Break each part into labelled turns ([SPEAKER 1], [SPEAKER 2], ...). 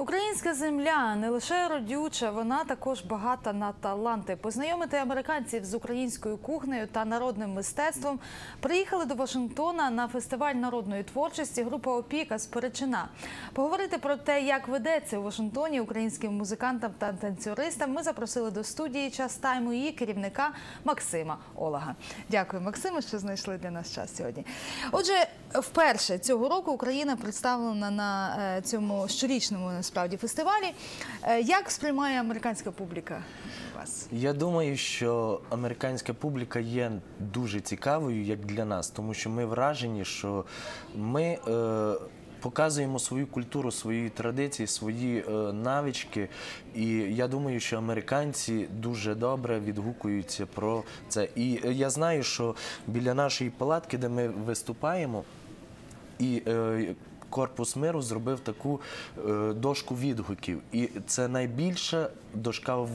[SPEAKER 1] Українська земля не лише родюча, вона також багата на таланти. Познайомити американців з українською кухнею та народним мистецтвом приїхали до Вашингтона на фестиваль народної творчості група Опіка з Перечина. Поговорити про те, як ведеться у Вашингтоні українським музикантам та танцюристам. Ми запросили до студії час тайму її керівника Максима Олага. Дякую, Максиме, що знайшли для нас час сьогодні. Отже, вперше цього року Україна представлена на е, цьому щорічному насправді фестивалі. Е, Як сприймає американська публіка вас?
[SPEAKER 2] Я думаю, що американська публіка є дуже цікавою як для нас, тому що ми вражені, що ми е, показуємо свою культуру, свої традиції, свої е, навички. І я думаю, що американці дуже добре відгукуються про це. І е, я знаю, що біля нашої палатки, де ми виступаємо, і е, корпус миру зробив таку е, дошку відгуків. І це найбільша дошка в,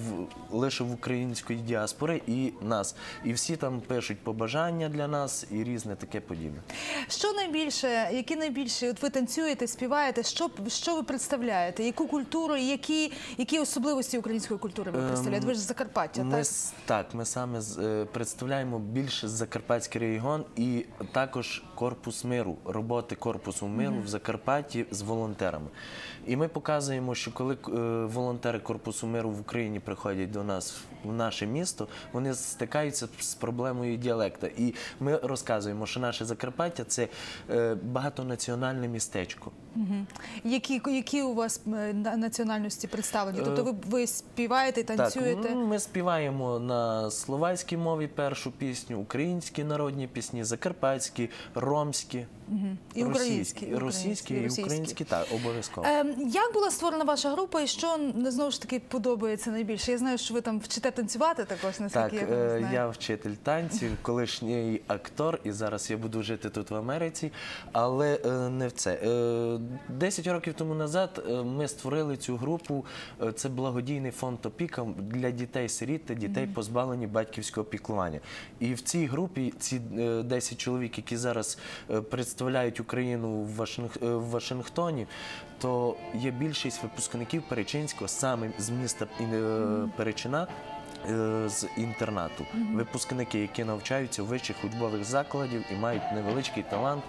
[SPEAKER 2] лише в української діаспори і нас. І всі там пишуть побажання для нас і різне таке подібне.
[SPEAKER 1] Що найбільше, які найбільше, от ви танцюєте, співаєте, що, що ви представляєте? Яку культуру, які, які особливості української культури ви представляєте? Ви ж з Закарпаття,
[SPEAKER 2] Ми,
[SPEAKER 1] так?
[SPEAKER 2] так, ми саме е, представляємо більше Закарпатський регіон і також корпус миру, роботи корпусу миру в Закарпатті з волонтерами. І ми показуємо, що коли е, волонтери корпусу миру в Україні приходять до нас в наше місто, вони стикаються з проблемою діалекта. І ми розказуємо, що наше Закарпаття це е, багатонаціональне містечко.
[SPEAKER 1] Які, які у вас е, національності представлені? Тобто ви, ви співаєте, танцюєте?
[SPEAKER 2] Так, ми співаємо на словацькій мові першу пісню, українські народні пісні, закарпатські, ромські,
[SPEAKER 1] І українські,
[SPEAKER 2] російські,
[SPEAKER 1] і
[SPEAKER 2] російські, і
[SPEAKER 1] українські.
[SPEAKER 2] українські, так, обов'язково.
[SPEAKER 1] Ем, як була створена ваша група і що знову ж таки подобається найбільше? Я знаю, що ви там вчите танцювати також, наскільки
[SPEAKER 2] Так,
[SPEAKER 1] я
[SPEAKER 2] е,
[SPEAKER 1] знаю.
[SPEAKER 2] я вчитель танців, колишній актор, і зараз я буду жити тут в Америці, але е, не в це. Е, Десять років тому назад ми створили цю групу. Це благодійний фонд Опіка для дітей-сиріт та дітей, позбавлені батьківського піклування. І в цій групі ці е, 10 чоловік, які зараз представляють Україну в, Вашинг- Вашингтоні, то є більшість випускників Перечинського саме з міста Перечина з інтернату. Випускники, які навчаються в вищих учбових закладів і мають невеличкий талант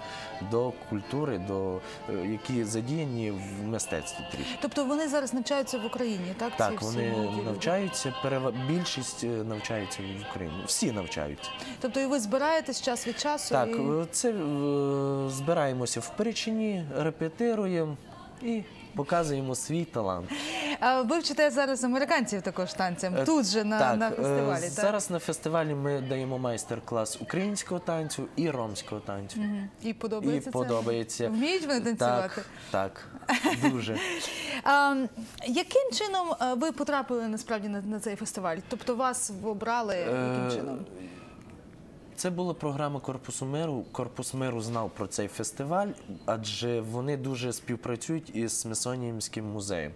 [SPEAKER 2] до культури, до, е, які задіяні в мистецтві трішки.
[SPEAKER 1] Тобто вони зараз навчаються в Україні, так?
[SPEAKER 2] Так, вони навчаються, перева- більшість е, навчаються в Україні. Всі навчаються.
[SPEAKER 1] Тобто і ви збираєтесь час від часу?
[SPEAKER 2] Так,
[SPEAKER 1] і...
[SPEAKER 2] е, це е, збираємося в Перечині, репетируємо і показуємо свій талант.
[SPEAKER 1] Ви вчите зараз американців також танцям,
[SPEAKER 2] Е,
[SPEAKER 1] тут же на,
[SPEAKER 2] так,
[SPEAKER 1] на
[SPEAKER 2] е,
[SPEAKER 1] фестивалі, так?
[SPEAKER 2] Зараз на фестивалі ми даємо майстер-клас українського танцю і ромського танцю.
[SPEAKER 1] І
[SPEAKER 2] І
[SPEAKER 1] подобається це?
[SPEAKER 2] подобається.
[SPEAKER 1] Вміють вони танцювати?
[SPEAKER 2] Так, так, дуже.
[SPEAKER 1] А, яким чином е, ви потрапили насправді на, на цей фестиваль? Тобто вас обрали яким чином?
[SPEAKER 2] Це була програма Корпусу миру. Корпус миру знав про цей фестиваль, адже вони дуже співпрацюють із Смісоніїмським музеєм.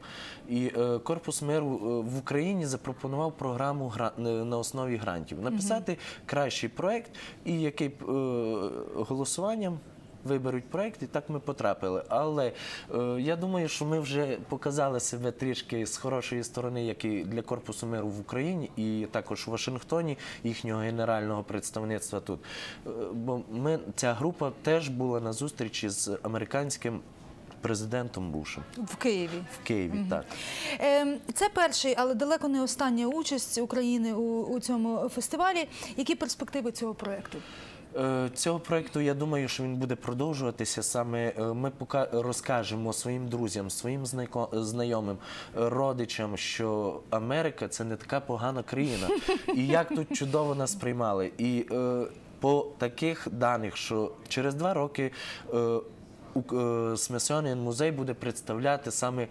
[SPEAKER 2] І е, Корпус миру е, в Україні запропонував програму гра- е, на основі грантів написати кращий проект, і який е, голосуванням. Виберуть проєкт, і так ми потрапили. Але е, я думаю, що ми вже показали себе трішки з хорошої сторони, як і для корпусу миру в Україні, і також в Вашингтоні, їхнього генерального представництва тут. Е, бо ми ця група теж була на зустрічі з американським президентом Бушем
[SPEAKER 1] В Києві.
[SPEAKER 2] в Києві. Так.
[SPEAKER 1] Ем, Це перший, але далеко не остання участь України у, у цьому фестивалі. Які перспективи цього проєкту?
[SPEAKER 2] Е, Цього проєкту, я думаю, що він буде продовжуватися. Саме е, ми розкажемо своїм друзям, своїм знайомим, родичам, що Америка це не така погана країна, і як тут чудово нас приймали. І е, по таких даних, що через два роки Smithsonian музей буде представляти саме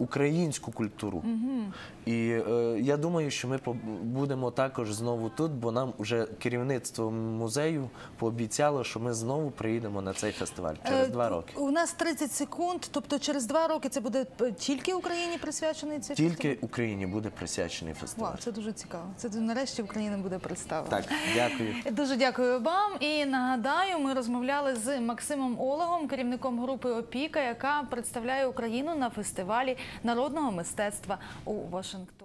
[SPEAKER 2] українську культуру. І е, я думаю, що ми будемо також знову тут, бо нам вже керівництво музею пообіцяло, що ми знову приїдемо на цей фестиваль через
[SPEAKER 1] Е,
[SPEAKER 2] два роки.
[SPEAKER 1] У нас 30 секунд, тобто через два роки це буде тільки Україні присвячений цей
[SPEAKER 2] Тільки
[SPEAKER 1] фестиваль?
[SPEAKER 2] Україні буде присвячений фестиваль.
[SPEAKER 1] Вау, це дуже цікаво. Це нарешті Україна буде представлена.
[SPEAKER 2] Так, дякую.
[SPEAKER 1] Дуже дякую вам. І нагадаю, ми розмовляли з Максимом Олегом, керівником. групи Опіка, яка представляє Україну на фестивалі народного мистецтва у Вашингтоні.